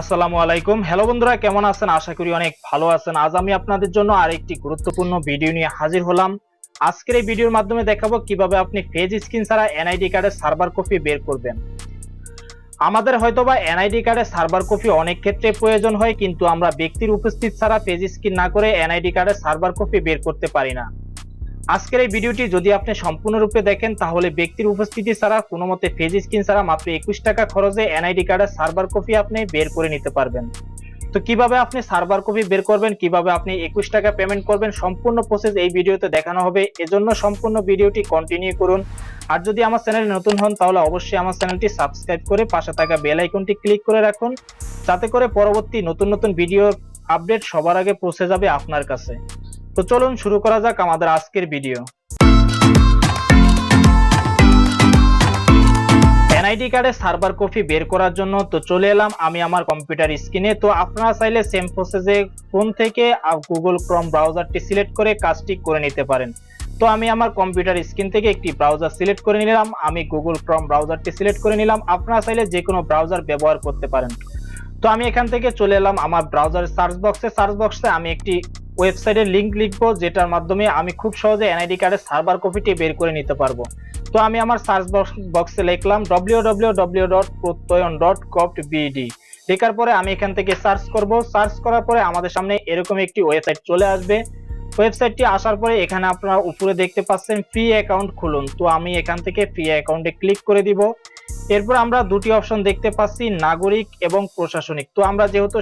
আসসালামু আলাইকুম। হ্যালো বন্ধুরা, কেমন আছেন? আশা করি অনেক ভালো আছেন। আজ আমি আপনাদের জন্য আরেকটি গুরুত্বপূর্ণ ভিডিও নিয়ে হাজির হলাম। আজকের এই ভিডিওর মাধ্যমে দেখাবো কীভাবে আপনি ফেজ স্ক্রিন ছাড়া এনআইডি কার্ডের সার্ভার কপি বের করবেন। আমাদের হয়তোবা এনআইডি কার্ডের সার্ভার কপি অনেক ক্ষেত্রে প্রয়োজন হয়, কিন্তু আমরা ব্যক্তির উপস্থিত ছাড়া পেজ স্ক্রিন না করে এনআইডি কার্ডের সার্ভার কপি বের করতে পারি না। আজকের এই ভিডিওটি যদি আপনি সম্পূর্ণরূপে দেখেন, তাহলে ব্যক্তির উপস্থিতি ছাড়া কোনো মতে ফেজ স্ক্রিন ছাড়া মাত্র একুশ টাকা খরচে এনআইডি কার্ডের সার্ভার কপি আপনি বের করে নিতে পারবেন। তো কীভাবে আপনি সার্ভার কপি বের করবেন, কীভাবে আপনি একুশ টাকা পেমেন্ট করবেন, সম্পূর্ণ প্রসেস এই ভিডিওতে দেখানো হবে। এজন্য সম্পূর্ণ ভিডিওটি কন্টিনিউ করুন। আর যদি আমার চ্যানেলে নতুন হন, তাহলে অবশ্যই আমার চ্যানেলটি সাবস্ক্রাইব করে পাশে থাকা বেল আইকনটি ক্লিক করে রাখুন। যাতে করে পরবর্তী নতুন নতুন ভিডিওর আপডেট সবার আগে পৌঁছে যাবে আপনার কাছে। তো চলুন শুরু করা যাক আমাদের আজকের ভিডিও এনআইডি কার্ডের সার্ভার কপি বের করার জন্য তো চলে এলাম আমি আমার কম্পিউটার স্ক্রিনে তো আপনারা চাইলে সেম প্রসেসে ফোন থেকে গুগল ক্রোম ব্রাউজারটি সিলেক্ট করে কাজটি করে নিতে পারেন। তো আমি আমার কম্পিউটার স্ক্রিন থেকে একটি ব্রাউজার সিলেক্ট করে নিলাম। আমি গুগল ক্রোম ব্রাউজারটি সিলেক্ট করে নিলাম। আপনারা চাইলে যে কোনো ব্রাউজার ব্যবহার করতে পারেন। তো আমি এখান থেকে চলে এলাম আমার ব্রাউজারের সার্চ বক্সে সার্চ বক্সে আমি একটি ওয়েবসাইটের লিংক লিখব, যেটার মাধ্যমে আমি খুব সহজে এনআইডি কার্ডের সার্ভার কপিটি বের করে নিতে পারব। তো আমি আমার সার্চ বক্সে লিখলাম www.প্রত্যয়ন.gov.bd লেখার পরে আমি এখান থেকে সার্চ করব। সার্চ করার পরে আমাদের সামনে এরকম একটি ওয়েবসাইট চলে আসবে। ওয়েবসাইটটি আসার পরে এখানে আপনারা উপরে দেখতে পাচ্ছেন ফ্রি অ্যাকাউন্ট খুলুন। তো আমি এখান থেকে ফ্রি অ্যাকাউন্টে ক্লিক করে দিব। এরপর আমরা দুটি অপশন দেখতে পাচ্ছি, নাগরিক এবং প্রশাসনিক। তো আমরা যেহেতু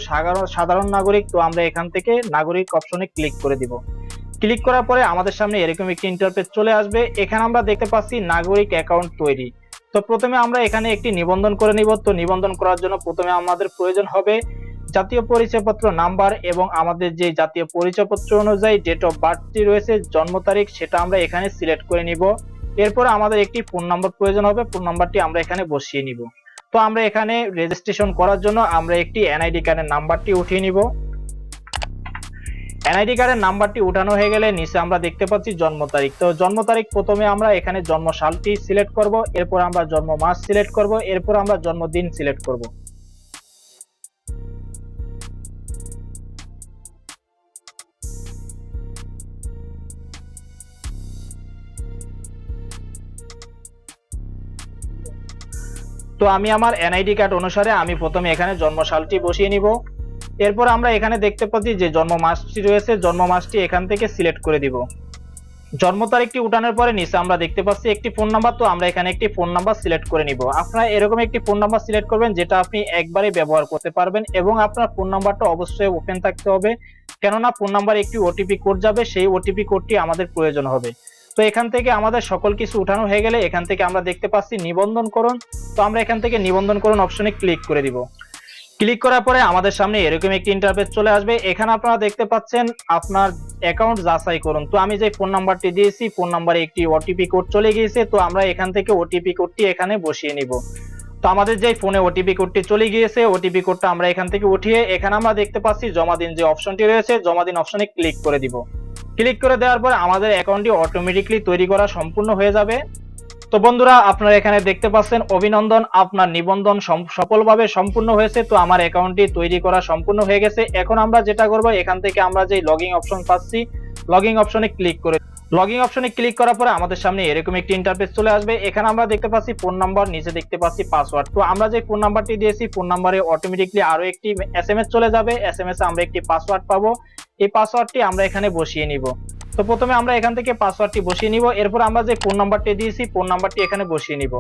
সাধারণ নাগরিক, তো আমরা এখান থেকে নাগরিক অপশনে ক্লিক করে দিব। ক্লিক করার পরে আমাদের সামনে এরকম একটি ইন্টারফেস চলে আসবে। এখানে আমরা দেখতে পাচ্ছি নাগরিক অ্যাকাউন্ট তৈরি। তো প্রথমে আমরা এখানে একটি নিবন্ধন করে নিব। তো নিবন্ধন করার জন্য প্রথমে আমাদের প্রয়োজন হবে জাতীয় পরিচয়পত্র নাম্বার এবং আমাদের যে জাতীয় পরিচয়পত্র অনুযায়ী ডেট অফ বার্থটি রয়েছে, জন্ম তারিখ, সেটা আমরা এখানে সিলেক্ট করে নিব। এরপর আমাদের একটি ফোন নাম্বার প্রয়োজন হবে ফোন নাম্বারটি আমরা এখানে বসিয়ে নিব। তো আমরা এখানে রেজিস্ট্রেশন করার জন্য আমরা একটি এনআইডি কার্ডের নাম্বারটি উঠিয়ে নিব। এনআইডি কার্ডের নাম্বারটি উঠানো হয়ে গেলে নিচে আমরা দেখতে পাচ্ছি জন্ম তারিখ। তো জন্ম তারিখ প্রথমে আমরা এখানে জন্ম সালটি সিলেক্ট করব, এরপর আমরা জন্ম মাস সিলেক্ট করব, এরপর আমরা জন্মদিন সিলেক্ট করব। তো আমি আমার এনআইডি কার্ড অনুসারে আমি প্রথমে এখানে জন্ম সালটি বসিয়ে নিব। এরপর আমরা এখানে দেখতে পাচ্ছি যে জন্ম মাসটি রয়েছে, জন্ম মাসটি এখান থেকে সিলেক্ট করে দিব। জন্ম তারিখটি উঠানোর পরে নিচে আমরা দেখতে পাচ্ছি একটি ফোন নাম্বার, তো আমরা এখানে একটি ফোন নাম্বার সিলেক্ট করে নিব। আপনারা এরকম একটি ফোন নাম্বার সিলেক্ট করবেন যেটা আপনি একবারে ব্যবহার করতে পারবেন এবং আপনার ফোন নাম্বারটা অবশ্যই ওপেন থাকতে হবে। কেননা ফোন নাম্বার একটি ওটিপি কোড যাবে, সেই ওটিপি কোডটি আমাদের প্রয়োজন হবে। তো এখান থেকে আমাদের সকল কিছু উঠানো হয়ে গেলে এখান থেকে আমরা দেখতে পাচ্ছি নিবন্ধন করুন। তো আমরা এখান থেকে নিবন্ধন করুন অপশনে ক্লিক করে দিব। ক্লিক করার পরে আমাদের সামনে এরকম একটি ইন্টারফেস চলে আসবে। এখানে আপনারা দেখতে পাচ্ছেন আপনার অ্যাকাউন্ট যাচাই করুন। তো আমি যে ফোন নাম্বারটি দিয়েছি ফোন নাম্বারে একটি ওটিপি কোড চলে গিয়েছে। তো আমরা এখান থেকে ওটিপি কোডটি এখানে বসিয়ে নিব। তো আমাদের যে ফোনে ওটিপি কোডটি চলে গিয়েছে ওটিপি কোডটা আমরা এখান থেকে উঠিয়ে এখানে আমরা দেখতে পাচ্ছি জমা দিন যে অপশনটি রয়েছে, জমা দিন অপশনে ক্লিক করে দিব। ক্লিক করে দেওয়ার পর আমাদের অ্যাকাউন্টটি অটোমেটিকলি তৈরি করা সম্পূর্ণ হয়ে যাবে। তো বন্ধুরা, আপনারা এখানে দেখতে পাচ্ছেন, অভিনন্দন, আপনার নিবন্ধন সফলভাবে সম্পূর্ণ হয়েছে। তো আমার অ্যাকাউন্টটি তৈরি করা সম্পূর্ণ হয়ে গেছে। এখন আমরা যেটা করব, এখান থেকে আমরা যে লগইন অপশন পাচ্ছি লগইন অপশনে ক্লিক করে লগইন অপশনে ক্লিক করার পরে আমাদের সামনে এরকম একটি ইন্টারফেস চলে আসবে। এখানে আমরা দেখতে পাচ্ছি ফোন নাম্বার নিচে দেখতে পাচ্ছি পাসওয়ার্ড তো আমরা যে ফোন নাম্বারটি দিয়েছি ফোন নাম্বারে অটোমেটিকলি আরও একটি এসএমএস চলে যাবে। এসএমএস আমরা একটি পাসওয়ার্ড পাবো। এই পাসওয়ার্ডটি আমরা এখানে বসিয়ে নিব। তো প্রথমে আমরা এখান থেকে পাসওয়ার্ডটি বসিয়ে নিব। এরপর আমরা যে ফোন নাম্বারটি দিয়েছি ফোন নাম্বারটি এখানে বসিয়ে নিব।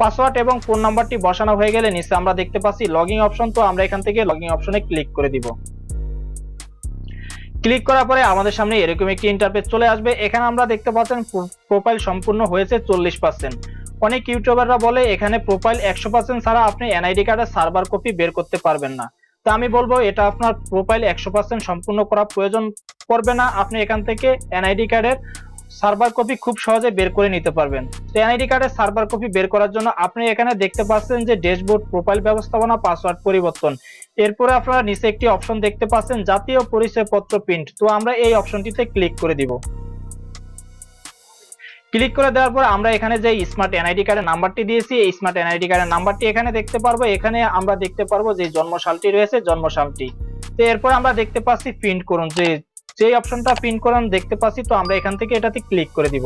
পাসওয়ার্ড এবং ফোন নাম্বারটি বসানো হয়ে গেলে নিচে আমরা দেখতে পাচ্ছি লগইন অপশন তো আমরা এখান থেকে লগইন অপশনে ক্লিক করে দিব। ক্লিক করার পরে আমাদের সামনে এরকম একটি ইন্টারফেস চলে আসবে। এখানে আমরা দেখতে পাচ্ছেন প্রোফাইল সম্পূর্ণ হয়েছে চল্লিশ পার্সেন্ট অনেক ইউটিউবাররা বলে এখানে প্রোফাইল একশো পার্সেন্ট ছাড়া আপনি এনআইডি কার্ডের সার্ভার কপি বের করতে পারবেন না। তো আমি বলব, এটা আপনার প্রোফাইল একশো পার্সেন্ট সম্পূর্ণ করা প্রয়োজন পড়বে না। আপনি এখান থেকে এনআইডি কার্ডের সার্ভার কপি খুব সহজে বের করে নিতে পারবেন। তো এনআইডি কার্ডের সার্ভার কপি বের করার জন্য আপনি এখানে দেখতে পাচ্ছেন যে ড্যাশবোর্ড প্রোফাইল ব্যবস্থাপনা পাসওয়ার্ড পরিবর্তন। এরপরে আপনারা নিচে একটি অপশন দেখতে পাচ্ছেন জাতীয় পরিচয়পত্র প্রিন্ট তো আমরা এই অপশনটিতে ক্লিক করে দিব। ক্লিক করে দেওয়ার পর আমরা এখানে যে স্মার্ট এনআইডি কার্ডের নাম্বারটি দিয়েছি, এই স্মার্ট এনআইডি কার্ডের নাম্বারটি এখানে দেখতে পারব। এখানে আমরা দেখতে পারব যে জন্মসালটি রয়েছে, জন্মসালটি। তো এরপর আমরা দেখতে পাচ্ছি প্রিন্ট করুন। যে যে অপশনটা প্রিন্ট করুন দেখতে পাচ্ছি, তো আমরা এখান থেকে এটাতে ক্লিক করে দিব।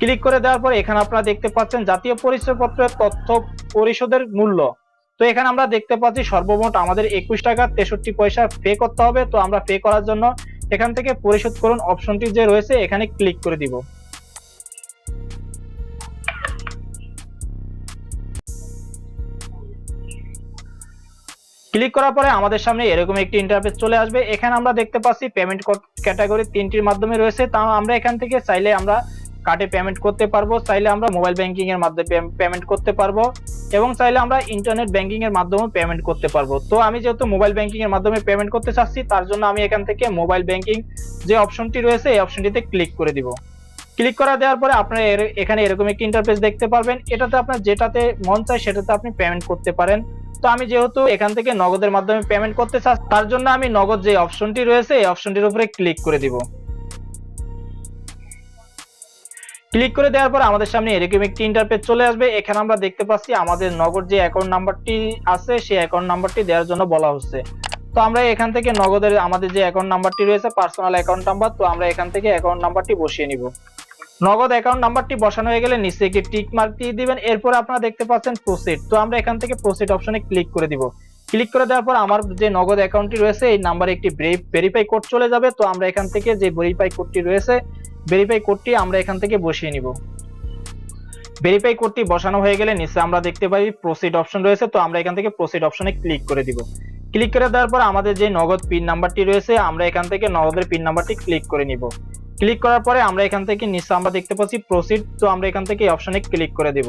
ক্লিক করে দেওয়ার পর এখানে আপনারা দেখতে পাচ্ছেন জাতীয় পরিচয়পত্রের তথ্য পরিশোধের মূল্য। তো এখানে আমরা দেখতে পাচ্ছি সর্বমোট আমাদের একুশ টাকা তেষট্টি পয়সা পে করতে হবে। তো আমরা পে করার জন্য এখান থেকে পরিশোধ করুন অপশনটি যে রয়েছে, এখানে ক্লিক করে দিব। ক্লিক করার পরে আমাদের সামনে এরকম একটি ইন্টারফেস চলে আসবে। এখানে আমরা দেখতে পাচ্ছি পেমেন্ট ক্যাটাগরি তিনটির মাধ্যমে রয়েছে। তা আমরা এখান থেকে চাইলে আমরা কার্ডে পেমেন্ট করতে পারব, চাইলে আমরা মোবাইল ব্যাংকিং এর মাধ্যমে পেমেন্ট করতে পারব এবং চাইলে আমরা ইন্টারনেট ব্যাংকিং এর মাধ্যমে পেমেন্ট করতে পারব। তো আমি যেহেতু মোবাইল ব্যাংকিং এর মাধ্যমে পেমেন্ট করতে চাচ্ছি, তার জন্য আমি এখান থেকে মোবাইল ব্যাংকিং যে অপশনটি রয়েছে, এই অপশনটিতে ক্লিক করে দিব। ক্লিক করা দেওয়ার পরে আপনারা এখানে এরকম একটি ইন্টারফেস দেখতে পারবেন। এটাতে আপনার যেটাতে মন চায় সেটাতে আপনি পেমেন্ট করতে পারেন। তো আমি যেহেতু এখান থেকে নগদের মাধ্যমে পেমেন্ট করতে চাচ্ছি, তার জন্য আমি নগদ যে অপশনটি রয়েছে, এই অপশনটির উপরে ক্লিক করে দিব। ক্লিক করে দেওয়ার পর আমাদের সামনে এরকম একটি ইন্টারপেজ চলে আসবে। এখানে আমরা দেখতে পাচ্ছি আমাদের নগদ যে অ্যাকাউন্ট নাম্বারটি আছে, সেই অ্যাকাউন্ট নাম্বারটি দেওয়ার জন্য বলা হচ্ছে। তো আমরা এখান থেকে নগদের আমাদের যে অ্যাকাউন্ট নাম্বারটি রয়েছে পার্সোনাল অ্যাকাউন্ট নাম্বার তো আমরা এখান থেকে অ্যাকাউন্ট নাম্বারটি বসিয়ে নিব। নগদ অ্যাকাউন্ট নাম্বারটি বসানো হয়ে গেলে নিচে একটি টিক মার্ক দিয়ে দিবেন। এরপর আপনারা দেখতে পাচ্ছেন প্রসিড তো আমরা এখান থেকে প্রসিড অপশনে ক্লিক করে দিব। ক্লিক করে দেওয়ার পর আমার যে নগদ অ্যাকাউন্টটি রয়েছে, এই নাম্বারে একটি ভেরিফাই কোড চলে যাবে। তো আমরা এখান থেকে যে ভেরিফাই কোডটি রয়েছে ভেরিফাই কোডটি আমরা এখান থেকে বসিয়ে নিব। ভেরিফাই কোডটি বসানো হয়ে গেলে নিচে আমরা দেখতে পাই প্রসিড অপশন রয়েছে। তো আমরা এখান থেকে প্রসিড অপশনে ক্লিক করে দিব। ক্লিক করে দেওয়ার পর আমাদের যে নগদ পিন নাম্বারটি রয়েছে, আমরা এখান থেকে নগদের পিন নাম্বারটি ক্লিক করে নিব। ক্লিক করার পরে আমরা এখান থেকে নিচে আমরা দেখতে পাচ্ছি প্রসিড তো আমরা এখান থেকে অপশনে ক্লিক করে দেব।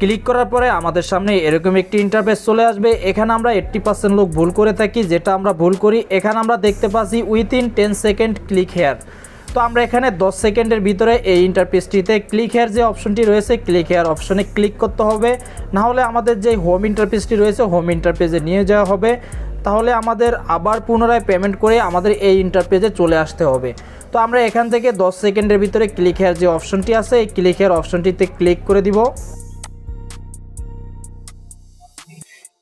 ক্লিক করার পরে আমাদের সামনে এরকম একটি ইন্টারফেস চলে আসবে। এখানে আমরা এইট্টি পার্সেন্ট লোক ভুল করে থাকি, যেটা আমরা ভুল করি। এখানে আমরা দেখতে পাচ্ছি within ten second click here তো আমরা এখানে 10 সেকেন্ডের ভিতরে এই ইন্টারফেসটিতে ক্লিক হেয়ার যে অপশনটি রয়েছে ক্লিক হেয়ার অপশনে ক্লিক করতে হবে। না হলে আমাদের যে হোম ইন্টারফেসটি রয়েছে হোম ইন্টারফেসে নিয়ে যাওয়া হবে। তাহলে আমাদের আবার পুনরায় পেমেন্ট করে আমাদের এই ইন্টারপেজে চলে আসতে হবে। তো আমরা এখান থেকে 10 সেকেন্ডের ভিতরে ক্লিক হেয়ার যে অপশনটি আছে, এই ক্লিক হেয়ার অপশনটিতে ক্লিক করে দিব।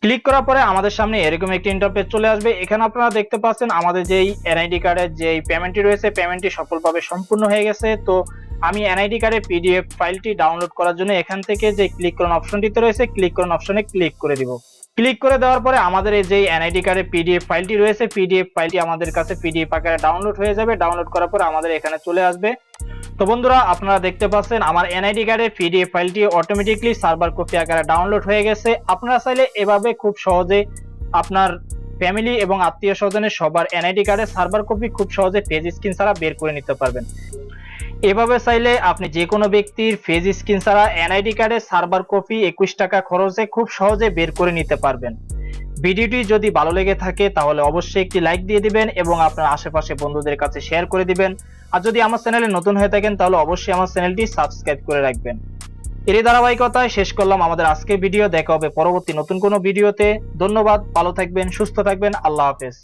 ক্লিক করার পরে আমাদের সামনে এরকম একটি ইন্টারফেস চলে আসবে। এখানে আপনারা দেখতে পাচ্ছেন আমাদের যেই এনআইডি কার্ডের যে পেমেন্টটি রয়েছে পেমেন্টটি সফলভাবে সম্পূর্ণ হয়ে গেছে। তো আমি এনআইডি কার্ডের পিডিএফ ফাইলটি ডাউনলোড করার জন্য এখান থেকে যে ক্লিক করুন অপশনটিতে রয়েছে ক্লিক করুন অপশনে ক্লিক করে দিব। ক্লিক করে দেওয়ার পরে আমাদের এই যে এনআইডি কার্ডের পিডিএফ ফাইলটি রয়েছে, পিডিএফ ফাইলটি আমাদের কাছে পিডিএফ আকারে ডাউনলোড হয়ে যাবে। ডাউনলোড করার পরে আমাদের এখানে চলে আসবে। তো বন্ধুরা, আপনারা দেখতে পাচ্ছেন আমার এনআইডি কার্ডের পিডিএফ ফাইলটি অটোমেটিকলি সার্ভার কপি আকারে ডাউনলোড হয়ে গেছে। আপনারা চাইলে এভাবে খুব সহজে আপনার ফ্যামিলি এবং আত্মীয় স্বজনের সবার এনআইডি কার্ডের সার্ভার কপি খুব সহজে পেজ স্ক্রিন ছাড়া বের করে নিতে পারবেন। এভাবে চাইলে আপনি যে কোনো ব্যক্তির ফেজ স্ক্রিন ছাড়া এনআইডি কার্ডের সার্ভার কপি একুশ টাকা খরচে খুব সহজে বের করে নিতে পারবেন। ভিডিওটি যদি ভালো লেগে থাকে তাহলে অবশ্যই একটি লাইক দিয়ে দিবেন এবং আপনার আশেপাশে বন্ধুদের কাছে শেয়ার করে দিবেন। আর যদি আমার চ্যানেলে নতুন হয়ে থাকেন তাহলে অবশ্যই আমার চ্যানেলটি সাবস্ক্রাইব করে রাখবেন। এরই ধারাবাহিকতায় শেষ করলাম আমাদের আজকের ভিডিও। দেখা হবে পরবর্তী নতুন কোনো ভিডিওতে। ধন্যবাদ, ভালো থাকবেন, সুস্থ থাকবেন। আল্লাহ হাফেজ।